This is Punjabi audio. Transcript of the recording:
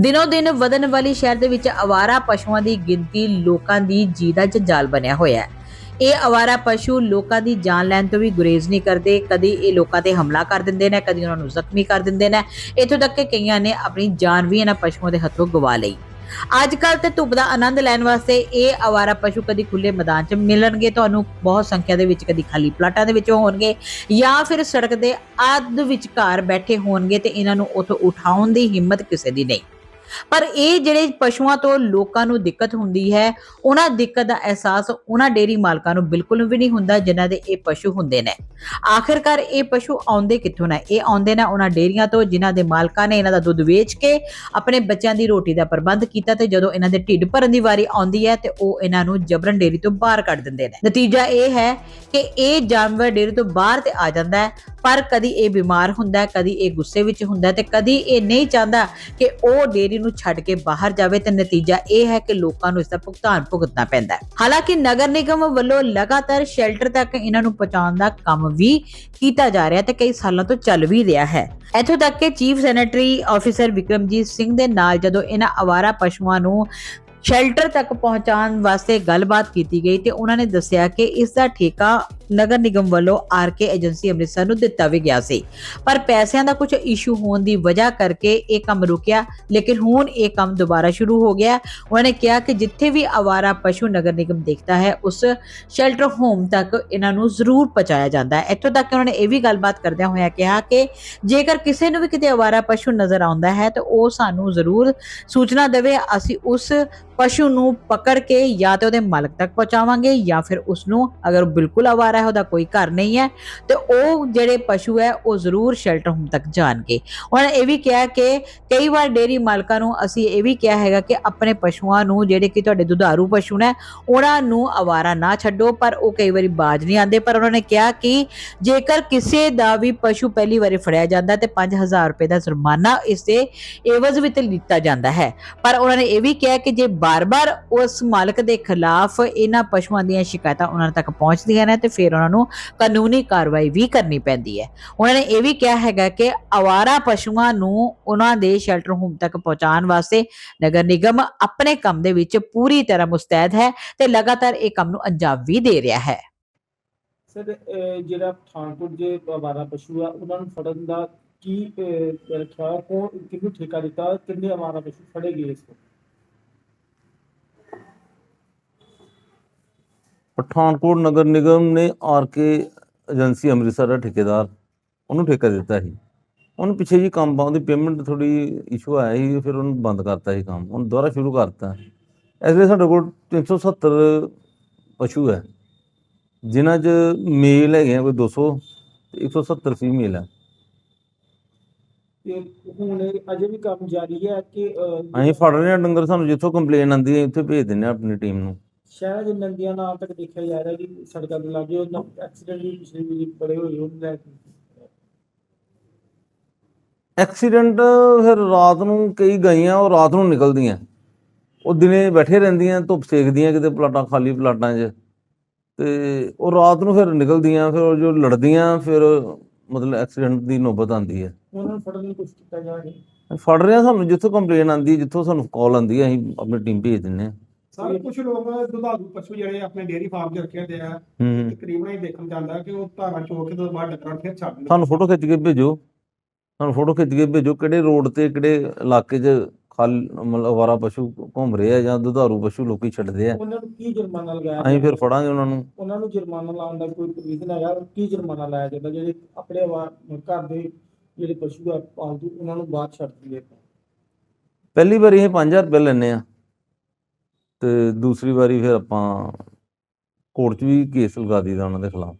ਦਿਨੋ ਦਿਨ ਵਧਣ ਵਾਲੀ ਸ਼ਹਿਰ ਦੇ ਵਿੱਚ ਅਵਾਰਾ ਪਸ਼ੂਆਂ ਦੀ ਗਿਣਤੀ ਲੋਕਾਂ ਦੀ ਜੀਦਾ ਜੰਜਾਲ ਬਣਿਆ ਹੋਇਆ ਹੈ। ਇਹ ਅਵਾਰਾ ਪਸ਼ੂ ਲੋਕਾਂ ਦੀ ਜਾਨ ਲੈਣ ਤੋਂ ਵੀ ਗੁਰੇਜ਼ ਨਹੀਂ ਕਰਦੇ। ਕਦੀ ਇਹ ਲੋਕਾਂ ਤੇ ਹਮਲਾ ਕਰ ਦਿੰਦੇ ਨੇ, ਕਦੀ ਉਹਨਾਂ ਨੂੰ ਜ਼ਖਮੀ ਕਰ ਦਿੰਦੇ ਨੇ। ਇੱਥੋਂ ਤੱਕ ਕਿ ਕਈਆਂ ਨੇ ਆਪਣੀ ਜਾਨ ਵੀ ਇਹਨਾਂ ਪਸ਼ੂਆਂ ਦੇ ਹੱਥੋਂ ਗਵਾ ਲਈ। ਅੱਜ ਕੱਲ ਤੇ ਧੁੱਪ ਦਾ ਆਨੰਦ ਲੈਣ ਵਾਸਤੇ ਇਹ ਅਵਾਰਾ ਪਸ਼ੂ ਕਦੀ ਖੁੱਲੇ ਮੈਦਾਨ 'ਚ ਮਿਲਣਗੇ। ਤੁਹਾਨੂੰ ਬਹੁਤ ਸੰਖਿਆ ਦੇ ਵਿੱਚ ਕਦੀ ਖਾਲੀ ਪਲਾਟਾਂ ਦੇ ਵਿੱਚ ਹੋਣਗੇ ਜਾਂ ਫਿਰ ਸੜਕ ਦੇ ਅੱਧ ਵਿਚਕਾਰ ਬੈਠੇ ਹੋਣਗੇ ਤੇ ਇਹਨਾਂ ਨੂੰ ਉੱਥੋਂ ਉਠਾਉਣ ਦੀ ਹਿੰਮਤ ਕਿਸੇ ਦੀ ਨਹੀਂ। ਪਰ ਇਹ ਜਿਹੜੇ ਪਸ਼ੂਆਂ ਤੋਂ ਲੋਕਾਂ ਨੂੰ ਦਿੱਕਤ ਹੁੰਦੀ ਹੈ, ਉਹਨਾਂ ਦਿੱਕਤ ਦਾ ਅਹਿਸਾਸ ਉਹਨਾਂ ਡੇਰੀ ਮਾਲਕਾਂ ਨੂੰ ਬਿਲਕੁਲ ਵੀ ਨਹੀਂ ਹੁੰਦਾ ਜਿਨ੍ਹਾਂ ਦੇ ਇਹ ਪਸ਼ੂ ਹੁੰਦੇ ਨੇ। ਆਖਿਰਕਾਰ ਇਹ ਪਸ਼ੂ ਆਉਂਦੇ ਕਿੱਥੋਂ ਨੇ? ਇਹ ਆਉਂਦੇ ਨੇ ਉਹਨਾਂ ਡੇਰੀਆਂ ਤੋਂ ਜਿਨ੍ਹਾਂ ਦੇ ਮਾਲਕਾਂ ਨੇ ਇਹਨਾਂ ਦਾ ਦੁੱਧ ਵੇਚ ਕੇ ਆਪਣੇ ਬੱਚਿਆਂ ਦੀ ਰੋਟੀ ਦਾ ਪ੍ਰਬੰਧ ਕੀਤਾ ਤੇ ਜਦੋਂ ਇਹਨਾਂ ਦੇ ਢਿੱਡ ਭਰਨ ਦੀ ਵਾਰੀ ਆਉਂਦੀ ਹੈ ਤੇ ਉਹ ਇਹਨਾਂ ਨੂੰ ਜਬਰਨ ਡੇਰੀ ਤੋਂ ਬਾਹਰ ਕੱਢ ਦਿੰਦੇ ਨੇ। ਨਤੀਜਾ ਇਹ ਹੈ ਕਿ ਇਹ ਜਾਨਵਰ ਡੇਰੀ ਤੋਂ ਬਾਹਰ ਤੇ ਆ ਜਾਂਦਾ ਹੈ। ਪਰ ਕਦੀ ਇਹ ਬਿਮਾਰ ਹੁੰਦਾ ਕਦੀ ਇਹ ਗੁੱਸੇ ਵਿੱਚ ਹੁੰਦਾ ਤੇ ਕਦੀ ਇਹ ਨਹੀਂ ਚਾਹੁੰਦਾ ਕਿ ਉਹ ਡੇਰੀ ਨੂੰ ਛੱਡ ਕੇ ਬਾਹਰ ਜਾਵੇ ਤੇ ਨਤੀਜਾ ਇਹ ਹੈ ਕਿ ਲੋਕਾਂ ਨੂੰ ਇਸ ਦਾ ਭੁਗਤਾਨ ਭੁਗਤਣਾ ਪੈਂਦਾ ਹੈ। ਹਾਲਾਂਕਿ ਨਗਰ ਨਿਗਮ ਵੱਲੋਂ ਲਗਾਤਾਰ ਸ਼ੈਲਟਰ ਤੱਕ ਇਹਨਾਂ ਨੂੰ ਪਹੁੰਚਾਉਣ ਦਾ ਕੰਮ ਵੀ ਕੀਤਾ ਜਾ ਰਿਹਾ ਤੇ ਕਈ ਸਾਲਾਂ ਤੋਂ ਚੱਲ ਵੀ ਰਿਹਾ ਹੈ। ਇੱਥੋਂ ਤੱਕ ਕਿ chief sanitary officer Vikramjit Singh ਦੇ ਨਾਲ ਜਦੋਂ ਇਹਨਾਂ ਅਵਾਰਾ ਪਸ਼ੂਆਂ ਨੂੰ ਸ਼ੈਲਟਰ ਤੱਕ ਪਹੁੰਚਾਉਣ ਵਾਸਤੇ ਗੱਲਬਾਤ ਕੀਤੀ ਗਈ ਤੇ ਉਹਨਾਂ ਨੇ ਦੱਸਿਆ ਕਿ ਇਸ ਦਾ ਠੇਕਾ ਨਗਰ ਨਿਗਮ ਵੱਲੋਂ ਆਰਕੇ ਏਜੰਸੀ ਅੰਮ੍ਰਿਤਸਰ ਨੂੰ ਦਿੱਤਾ ਵੀ ਗਿਆ ਸੀ। ਪਰ ਪੈਸਿਆਂ ਦਾ ਕੁਝ ਇਸ਼ੂ ਹੋਣ ਦੀ ਵਜ੍ਹਾ ਕਰਕੇ ਇਹ ਕੰਮ ਰੁਕਿਆ, ਲੇਕਿਨ ਹੁਣ ਇਹ ਕੰਮ ਦੁਬਾਰਾ ਸ਼ੁਰੂ ਹੋ ਗਿਆ। ਉਹਨਾਂ ਨੇ ਕਿਹਾ ਕਿ ਜਿੱਥੇ ਵੀ ਆਵਾਰਾ ਪਸ਼ੂ ਨਗਰ ਨਿਗਮ ਦੇਖਦਾ ਹੈ, ਉਸ ਸ਼ੈਲਟਰ ਹੋਮ ਤੱਕ ਇਹਨਾਂ ਨੂੰ ਜ਼ਰੂਰ ਪਹੁੰਚਾਇਆ ਜਾਂਦਾ ਹੈ। ਇੱਥੋਂ ਤੱਕ ਉਹਨਾਂ ਨੇ ਇਹ ਵੀ ਗੱਲਬਾਤ ਕਰਦਿਆਂ ਹੋਇਆ ਕਿਹਾ ਕਿ ਜੇਕਰ ਕਿਸੇ ਨੂੰ ਵੀ ਕਿਤੇ ਆਵਾਰਾ ਪਸ਼ੂ ਨਜ਼ਰ ਆਉਂਦਾ ਹੈ, ਤਾਂ ਉਹ ਸਾਨੂੰ ਜ਼ਰੂਰ ਸੂਚਨਾ ਦੇਵੇ। ਅਸੀਂ ਉਸ ਪਸ਼ੂ ਨੂੰ ਪਕੜ ਕੇ ਜਾਂ ਤੇ ਉਹਦੇ ਮਾਲਕ ਤੱਕ ਪਹੁੰਚਾਵਾਂਗੇ ਜਾਂ ਫਿਰ ਉਸ ਨੂੰ ਅਗਰ ਬਿਲਕੁਲ ਆਵਾਰਾ ਹੈ, ਉਹਦਾ ਕੋਈ ਘਰ ਨਹੀਂ ਹੈ, ਤੇ ਉਹ ਜਿਹੜੇ ਪਸ਼ੂ ਹੈ, ਉਹ ਜ਼ਰੂਰ ਸ਼ੈਲਟਰ ਹੋਮ ਤੱਕ ਜਾਣਗੇ। ਉਹਨਾਂ ਨੇ ਇਹ ਵੀ ਕਿਹਾ ਕਿ ਕਈ ਵਾਰ ਡੇਰੀ ਮਾਲਕਾਂ ਨੂੰ ਅਸੀਂ ਇਹ ਵੀ ਕਿਹਾ ਹੈਗਾ ਕਿ ਆਪਣੇ ਪਸ਼ੂਆਂ ਨੂੰ ਜਿਹੜੇ ਕਿ ਤੁਹਾਡੇ ਦੁਧਾਰੂ ਪਸ਼ੂ ਨੇ, ਉਹਨਾਂ ਨੂੰ ਆਵਾਰਾ ਨਾ ਛੱਡੋ, ਪਰ ਉਹ ਕਈ ਵਾਰੀ ਬਾਜ ਨਹੀਂ ਆਉਂਦੇ, ਪਰ ਉਹਨਾਂ ਨੇ ਕਿਹਾ ਕਿ ਜੇਕਰ ਕਿਸੇ ਦਾ ਵੀ ਪਸ਼ੂ ਪਹਿਲੀ ਵਾਰੀ ਫੜਿਆ ਜਾਂਦਾ ਤੇ 5000 ਰੁਪਏ ਦਾ ਜੁਰਮਾਨਾ ਇਸ ਦੇ ਏਵਜ਼ ਵਿੱਚ ਲਿੱਤਾ ਜਾਂਦਾ ਹੈ। ਪਰ ਉਹਨਾਂ ਨੇ ਇਹ ਵੀ ਕਿਹਾ ਕਿ ਜੇ ਬਾਰ-ਬਾਰ ਉਸ ਮਾਲਕ ਦੇ ਖਿਲਾਫ ਇਹਨਾਂ ਪਸ਼ੂਆਂ ਦੀਆਂ ਸ਼ਿਕਾਇਤਾਂ ਉਹਨਾਂ ਤੱਕ ਪਹੁੰਚਦੀਆਂ ਨੇ ਤੇ ਫਿਰ ਉਹਨਾਂ ਨੂੰ ਕਾਨੂੰਨੀ ਕਾਰਵਾਈ ਵੀ ਕਰਨੀ ਪੈਂਦੀ ਹੈ। ਉਹਨਾਂ ਨੇ ਇਹ ਵੀ ਕਿਹਾ ਹੈਗਾ ਕਿ ਆਵਾਰਾ ਪਸ਼ੂਆਂ ਨੂੰ ਉਹਨਾਂ ਦੇ ਸ਼ੈਲਟਰ ਹੋਮ ਤੱਕ ਪਹੁੰਚਾਉਣ ਵਾਸਤੇ ਨਗਰ ਨਿਗਮ ਆਪਣੇ ਕੰਮ ਦੇ ਵਿੱਚ ਪੂਰੀ ਤਰ੍ਹਾਂ ਮੁਸਤੈਦ ਹੈ ਤੇ ਲਗਾਤਾਰ ਇਹ ਕੰਮ ਨੂੰ ਅੰਜਾਮ ਵੀ ਦੇ ਰਿਹਾ ਹੈ। ਸਰ ਜਿਹੜਾ ਪਠਾਨਕੋਟ ਦੇ ਆਵਾਰਾ ਪਸ਼ੂ ਆ, ਉਹਨਾਂ ਨੂੰ ਫੜਨ ਦਾ ਕੀ ਰੱਖਿਆ ਕਿਹਨੂੰ ਠੇਕਾ ਦਿੱਤਾ, ਕਿੰਨੇ ਆਵਾਰਾ ਪਸ਼ੂ ਫੜੇ ਗਏ ਇਸ ਤੋਂ? ਪਠਾਨਕੋਟ ਨਗਰ ਨਿਗਮ ਨੇ ਆਰਕੇ ਏਜੰਸੀ ਅੰਮ੍ਰਿਤਸਰ ਦਾ ਠੇਕੇਦਾਰ ਉਹਨੂੰ ਠੇਕਾ ਦਿੱਤਾ ਸੀ। ਉਹਨੂੰ ਪਿੱਛੇ ਜੀ ਕੰਮ ਦੀ ਪੇਮੈਂਟ ਥੋੜੀ ਇਸ਼ੂ ਆਇਆ ਸੀ ਫਿਰ ਉਹਨੂੰ ਬੰਦ ਕਰਤਾ ਸੀ ਕੰਮ। ਹੁਣ ਦੁਬਾਰਾ ਸ਼ੁਰੂ ਕਰਤਾ। ਇਸ ਲਈ ਸਾਡੇ ਕੋਲ 370 ਪਸ਼ੂ ਹੈ। ਜਿਨ੍ਹਾਂ 'ਚ ਮੇਲ ਹੈਗੇ ਆ ਕੋਈ 200 ਤੇ 170 ਫੀਮੇਲ ਹੈ। ਹੁਣ ਅਜੇ ਵੀ ਕੰਮ ਜਾਰੀ ਹੈ ਕਿ ਅਸੀਂ ਫੜ ਰਹੇ ਹਾਂ ਡੰਗਰ ਸਾਨੂੰ ਜਿੱਥੋਂ ਕੰਪਲੇਨ ਆਉਂਦੀ ਹੈ ਉੱਥੇ ਭੇਜ ਦਿੰਦੇ ਹਾਂ ਆਪਣੀ ਟੀਮ ਨੂੰ। ਸ਼ਹਿਰਾਂ ਦੇ ਨੰਦੀਆਂ ਨਾਲ ਤੱਕ ਦੇਖਿਆ ਜਾ ਰਿਹਾ ਕਿ ਸੜਕਾਂ ਦੇ ਲਾਗੇ ਉਹਨਾਂ ਐਕਸੀਡੈਂਟ ਵੀ ਪਿਛਲੇ ਵੀ ਬੜੇ ਹੋਏ ਉਹਨਾਂ ਲੈ ਕੇ ਐਕਸੀਡੈਂਟ ਫਿਰ ਰਾਤ ਨੂੰ ਕਈ ਗਈਆਂ ਉਹ ਰਾਤ ਨੂੰ ਨਿਕਲਦੀਆਂ। ਉਹ ਦਿਨੇ ਬੈਠੇ ਰਹਿੰਦੀਆਂ ਧੁੱਪ ਸੇਕਦੀਆਂ ਕਿਤੇ ਪਲਾਟਾਂ ਖਾਲੀ ਪਲਾਟਾਂ 'ਚ। ਤੇ ਉਹ ਰਾਤ ਨੂੰ ਫਿਰ ਨਿਕਲਦੀਆਂ ਫਿਰ ਉਹ ਜੋ ਲੜਦੀਆਂ ਫਿਰ ਮਤਲਬ ਐਕਸੀਡੈਂਟ ਦੀ ਨੌਬਤ ਆਉਂਦੀ ਹੈ। ਉਹਨਾਂ ਨੂੰ ਫੜਨ ਦੀ ਕੋਸ਼ਿਸ਼ ਕੀਤਾ ਜਾ ਰਹੀ? ਹੈ ਫੜ ਰਹੇ ਸਾਨੂੰ ਜਿੱਥੋਂ ਕੰਪਲੇਨ ਆਉਂਦੀ ਹੈ ਜਿੱਥੋਂ ਸਾਨੂੰ ਕਾਲ ਆਉਂਦੀ ਹੈ ਅਸੀਂ ਆਪਣੀ ਟੀਮ ਭੇਜ ਦਿੰਦੇ ਹਾਂ। ਸਾਰੇ ਕੁਝ ਲੋਕ ਦੁਧਾਰੂ ਪਸ਼ੂ ਜਿਹੜੇ ਆਪਣੇ ਡੇਅਰੀ ਫਾਰਮ 'ਚ ਰੱਖੇ ਹੁੰਦੇ ਆ ਹੂੰ ਤਕਰੀਬਨ ਹੀ ਦੇਖਣ ਜਾਂਦਾ ਕਿ ਉਹ ਧਾਰਾਂ ਚੋ ਕੇ ਤੋਂ ਬਾਅਦ ਡੱਕਰਾਂ ਫਿਰ ਛੱਡ ਦਿੰਦੇ। ਸਾਨੂੰ ਫੋਟੋ ਖਿੱਚ ਕੇ ਭੇਜੋ। ਸਾਨੂੰ ਫੋਟੋ ਖਿੱਚ ਕੇ ਭੇਜੋ ਕਿਹੜੇ ਰੋਡ ਤੇ ਕਿਹੜੇ ਇਲਾਕੇ 'ਚ ਖਾਲ ਮਤਲਬ ਅਵਾਰਾ ਪਸ਼ੂ ਘੁੰਮ ਰਹੇ ਆ ਜਾਂ ਦੁਧਾਰੂ ਪਸ਼ੂ ਲੋਕੀ ਛੱਡਦੇ ਆ। ਉਹਨਾਂ ਨੂੰ ਕੀ ਜੁਰਮਾਨਾ ਲਗਾਇਆ ਅਸੀਂ ਫਿਰ? ਫੜਾਂਗੇ ਉਹਨਾਂ ਨੂੰ। ਉਹਨਾਂ ਨੂੰ ਜੁਰਮਾਨਾ ਲਾਉਣ ਦਾ ਕੋਈ ਪ੍ਰੋਵੀਜ਼ਨ ਹੈਗਾ? ਕੀ ਜੁਰਮਾਨਾ ਲਾਇਆ ਜਾਂਦਾ? ਜਿਹੜੇ ਆਪਣੇ ਘਰ ਦੇ ਜਿਹੜੇ ਪਸ਼ੂ ਆ ਪਾਲਤੂ ਉਹਨਾਂ ਨੂੰ ਬਾਹਰ ਛੱਡ ਦਿੰਦੇ ਪਹਿਲੀ ਵਾਰੀ ਇਹ 5000 ਰੁਪਏ ਲੈਨੇ ਆ ਤੇ ਦੂਸਰੀ ਵਾਰੀ ਫਿਰ ਆਪਾਂ ਕੋਰਟ 'ਚ ਵੀ ਕੇਸ ਲਗਾ ਦਈਦਾ ਉਹਨਾਂ ਦੇ ਖਿਲਾਫ।